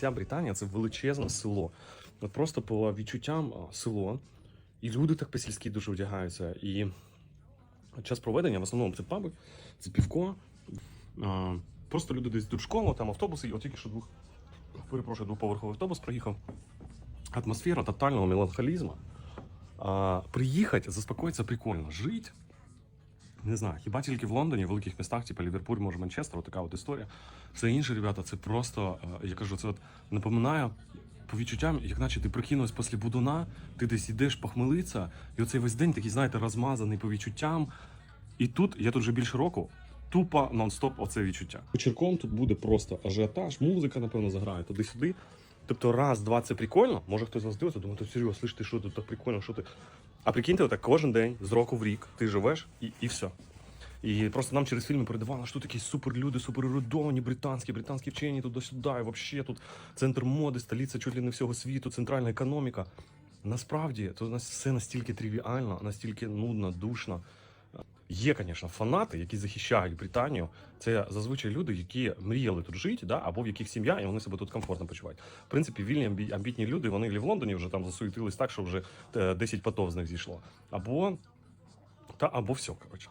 вся Британія це величезне село. От просто по відчуттям село. І люди так по-сільськи дуже одягаються. І час проведення в основному це паби, це півко. А, просто люди десь йдуть в школу, там автобуси, і от тільки що двох, перепрошую, двоповерховий автобус проїхав. Атмосфера тотального меланхолізму. А, приїхати, заспокоїтися прикольно. Жить. Не знаю, хіба тільки в Лондоні, в великих містах, типу Ліверпуль, може Манчестер, така от історія. Все інше, ребята, це просто, е, я кажу, це от напоминає по відчуттям, як наче ти прокинувся після будуна, ти десь йдеш похмелиться, і оцей весь день такий, знаєте, розмазаний по відчуттям. І тут, я тут вже більше року, тупо нон-стоп оце відчуття. Вечірком тут буде просто ажіотаж, музика, напевно, заграє туди-сюди. Тобто раз, два це прикольно. Може хтось вас дивиться, думає, то серйозно, слиш, ти що тут так прикольно, що ти. А прикиньте, отак кожен день, з року в рік, ти живеш і, і все. І просто нам через фільми передавали, що тут такі суперлюди, суперерудовані, британські, британські вчені туди-сюди, і взагалі тут центр моди, столиця чуть ли не всього світу, центральна економіка. Насправді, то у нас все настільки тривіально, настільки нудно, душно. Є, звісно, фанати, які захищають Британію. Це зазвичай люди, які мріяли тут жити, да, або в яких сім'я, і вони себе тут комфортно почувають. В принципі, вільні амбі- амбітні люди, вони в Лондоні вже там засуетились так, що вже е, 10 потов з них зійшло. Або та або все, коротше.